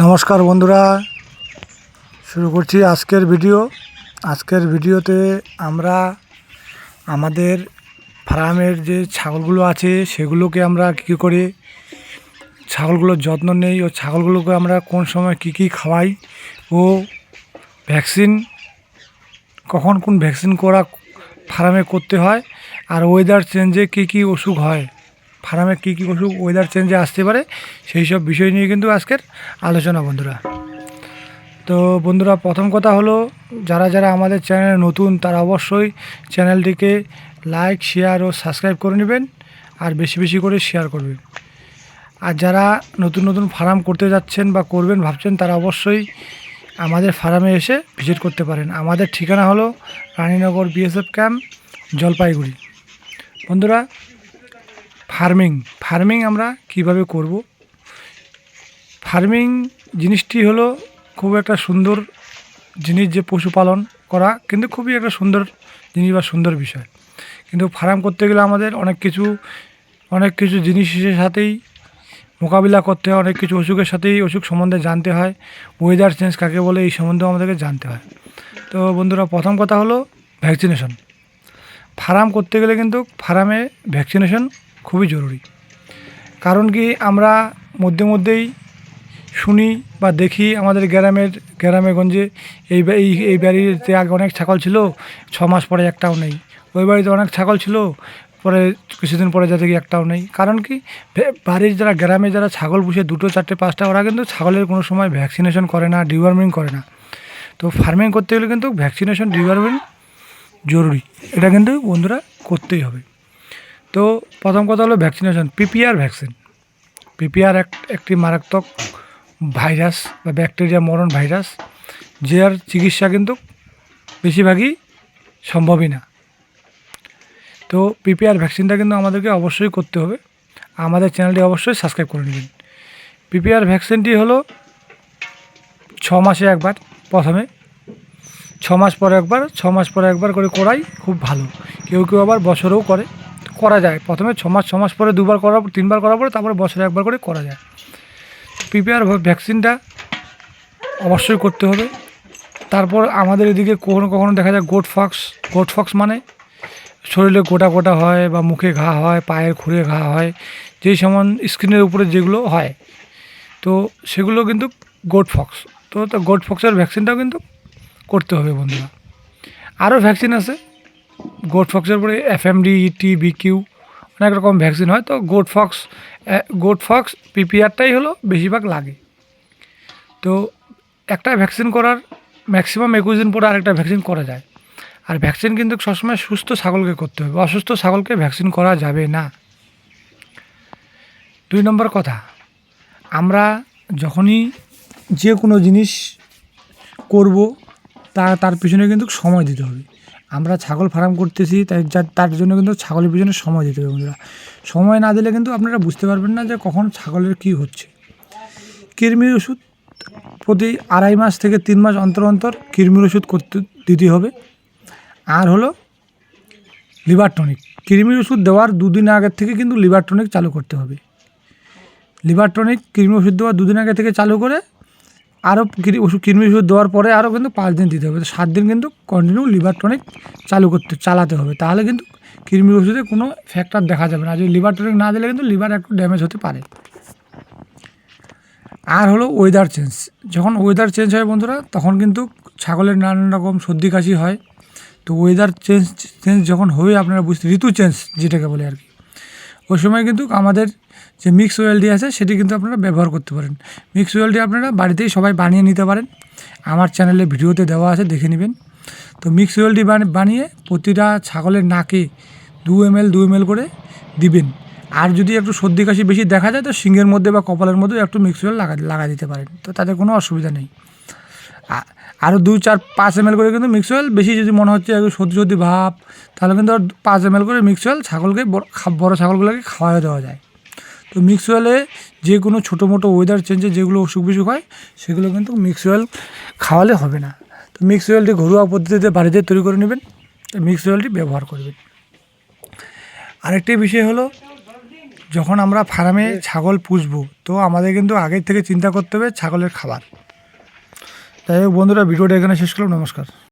নমস্কার বন্ধুরা, শুরু করছি আজকের ভিডিও। আজকের ভিডিওতে আমরা আমাদের ফার্মের যে ছাগলগুলো আছে, সেগুলোকে আমরা কী করে, ছাগলগুলোর যত্ন নেই, ও ছাগলগুলোকে আমরা কোন সময় কী কী খাওয়াই, ও ভ্যাকসিন, কখন কোন ভ্যাকসিন করা ফার্মে করতে হয়, আর ওয়েদার চেঞ্জে কী কী অসুখ হয় ফার্মে কী কী অসুখ ওয়েদার চেঞ্জে আসতে পারে, সেই সব বিষয় নিয়ে কিন্তু আজকের আলোচনা বন্ধুরা। তো বন্ধুরা, প্রথম কথা হলো, যারা যারা আমাদের চ্যানেলে নতুন, তারা অবশ্যই চ্যানেলটিকে লাইক শেয়ার ও সাবস্ক্রাইব করে নেবেন, আর বেশি বেশি করে শেয়ার করবেন। আর যারা নতুন নতুন ফার্ম করতে যাচ্ছেন বা করবেন ভাবছেন, তারা অবশ্যই আমাদের ফার্মে এসে ভিজিট করতে পারেন। আমাদের ঠিকানা হলো রানীনগর বিএসএফ ক্যাম্প জলপাইগুড়ি। বন্ধুরা ফার্মিং ফার্মিং আমরা কীভাবে করব? ফার্মিং জিনিসটি হলো খুব একটা সুন্দর জিনিস যে পশুপালন করা, কিন্তু খুবই একটা সুন্দর জিনিস বা সুন্দর বিষয়। কিন্তু ফার্ম করতে গেলে আমাদের অনেক কিছু অনেক কিছু জিনিসের সাথেই মোকাবিলা করতে হয়, অনেক কিছু অসুখের সাথেই অসুখ সম্বন্ধে জানতে হয়। ওয়েদার চেঞ্জ কাকে বলে এই সম্বন্ধেও আমাদেরকে জানতে হয়। তো বন্ধুরা, প্রথম কথা হলো ভ্যাকসিনেশন ফার্ম করতে গেলে কিন্তু ফার্মে ভ্যাকসিনেশন খুবই জরুরি। কারণ কি আমরা মধ্যে মধ্যেই শুনি বা দেখি আমাদের গ্রামের গ্রামে গঞ্জে এই এই এই বাড়িতে আগে অনেক ছাগল ছিল ছ মাস পরে একটাও নেই। ওই বাড়িতে অনেক ছাগল ছিল, পরে কিছুদিন পরে যাতে দেখি একটাও নেই। কারণ কি বাড়ির যারা গ্রামে যারা ছাগল পুষে দুটো, চারটে, পাঁচটা, ওরা কিন্তু ছাগলের কোনো সময় ভ্যাকসিনেশন করে না, ডিওয়ার্মিং করে না। তো ফার্মিং করতে গেলে কিন্তু ভ্যাকসিনেশন, ডিওয়ার্মিং জরুরি। এটা কিন্তু বন্ধুরা করতেই হবে। তো প্রথম কথা হলো ভ্যাকসিনেশন পিপিআর ভ্যাকসিন পিপিআর এক, একটি মারাত্মক ভাইরাস বা ব্যাকটেরিয়া মরণ ভাইরাস যার চিকিৎসা কিন্তু বেশিরভাগই সম্ভবই না। তো পিপিআর ভ্যাকসিনটা কিন্তু আমাদেরকে অবশ্যই করতে হবে। আমাদের চ্যানেলটি অবশ্যই সাবস্ক্রাইব করে নেবেন। পিপিআর ভ্যাকসিনটি হলো ছ মাসে একবার প্রথমে। ছ মাস পরে একবার, ছ মাস পরে একবার করে করাই খুব ভালো। কেউ কেউ আবার বছরেও করে। করা যায়। প্রথমে ছ মাস ছ মাস পরে দুবার করার পর, তিনবার করার পরে তারপরে বছরে একবার করে করা যায়। প্রিপেয়ার ভ্যাকসিনটা অবশ্যই করতে হবে। তারপর আমাদের এদিকে কখনো কখনো দেখা যায় গোট ফক্স গোট ফক্স মানে শরীরে গোটা গোটা হয় বা মুখে ঘা হয়, পায়ের খুঁড়ে ঘা হয়, যেই সমান স্কিনের উপরে যেগুলো হয়। তো সেগুলো কিন্তু গোট ফক্স তো গোট ফক্সের ভ্যাকসিনটাও কিন্তু করতে হবে বন্ধুরা। আরও ভ্যাকসিন আছে। গোট ফক্সের উপরে এফ পরে এফএমডি ইটি বিকিউ অনেক রকম ভ্যাকসিন হয়। তো গোট ফক্স গোট ফক্স পিপিআরটাই হলো বেশিরভাগ লাগে। তো একটা ভ্যাকসিন করার ম্যাক্সিমাম একুশ দিন পরে আরেকটা ভ্যাকসিন করা যায়। আর ভ্যাকসিন কিন্তু সবসময় সুস্থ ছাগলকে করতে হবে। অসুস্থ ছাগলকে ভ্যাকসিন করা যাবে না। দুই নম্বর কথা, আমরা যখনই যে কোনো জিনিস করব, তা, তার পিছনে কিন্তু সময় দিতে হবে। আমরা ছাগল ফার্ম করতেছি, তাই তার জন্য কিন্তু ছাগলের পিছনে সময় দিতে হবে বন্ধুরা। সময় না দিলে কিন্তু আপনারা বুঝতে পারবেন না যে কখন ছাগলের কী হচ্ছে। কৃমির ওষুধ প্রতি আড়াই মাস থেকে তিন মাস অন্তর অন্তর কৃমির ওষুধ করতে দিতে হবে। আর হলো লিভার টনিক। কৃমির ওষুধ দেওয়ার দুদিন আগের থেকে কিন্তু লিভার টনিক চালু করতে হবে। লিভার টনিক কৃমি ওষুধ দেওয়ার দুদিন আগে থেকে চালু করে আরও ওষুধ কৃমি ওষুধ দেওয়ার পরে আরও কিন্তু পাঁচ দিন দিতে হবে। তো সাত দিন কিন্তু কন্টিনিউ লিভার টনিক চালু করতে চালাতে হবে। তাহলে কিন্তু কৃমি ওষুধে কোনো ফ্যাক্টর দেখা যাবে না। যদি লিভার টনিক না দিলে কিন্তু লিভার একটু ড্যামেজ হতে পারে। আর হলো ওয়েদার চেঞ্জ যখন ওয়েদার চেঞ্জ হয় বন্ধুরা, তখন কিন্তু ছাগলের নানান রকম সর্দি কাশি হয়। তো ওয়েদার চেঞ্জ চেঞ্জ যখন হয়ে, আপনারা বুঝতে ঋতু চেঞ্জ যেটাকে বলে আর কি। ওই সময় কিন্তু আমাদের যে মিক্স ওয়েলটি আছে, সেটি কিন্তু আপনারা ব্যবহার করতে পারেন। মিক্স ওয়েলটি আপনারা বাড়িতেই সবাই বানিয়ে নিতে পারেন। আমার চ্যানেলে ভিডিওতে দেওয়া আছে, দেখে নেবেন। তো মিক্স ওয়েলটি বানিয়ে প্রতিটা ছাগলের নাকে দু এম এল দু এম এল করে দিবেন। আর যদি একটু সর্দি কাশি বেশি দেখা যায়, তো শিংয়ের মধ্যে বা কপালের মধ্যে একটু মিক্স ওয়েল লাগা লাগা দিতে পারেন। তো তাদের কোনো অসুবিধা নেই। আরও দুই চার পাঁচ এম করে কিন্তু মিক্স অয়েল বেশি যদি মনে হচ্ছে সর্দি সর্দি ভাব, তাহলে কিন্তু আর পাঁচ এম করে মিক্স অয়েল ছাগলকে বড় বড় ছাগলগুলোকে খাওয়া দেওয়া যায়। তো মিক্স অয়েলে যে কোনো ছোটো মোটো ওয়েদার চেঞ্জে যেগুলো অসুখ বিসুখ হয়, সেগুলো কিন্তু মিক্স অয়েল খাওয়ালে হবে না। তো মিক্স অয়েলটি ঘরোয়া পদ্ধতিতে বাড়িতে তৈরি করে নেবেন মিক্স অয়েলটি ব্যবহার করবেন। আরেকটি বিষয় হলো, যখন আমরা ফার্মে ছাগল পুষবো, তো আমাদের কিন্তু আগের থেকে চিন্তা করতে হবে ছাগলের খাবার। হোক বন্ধুরা ভিডিওটা এখানে শেষ করলাম নমস্কার।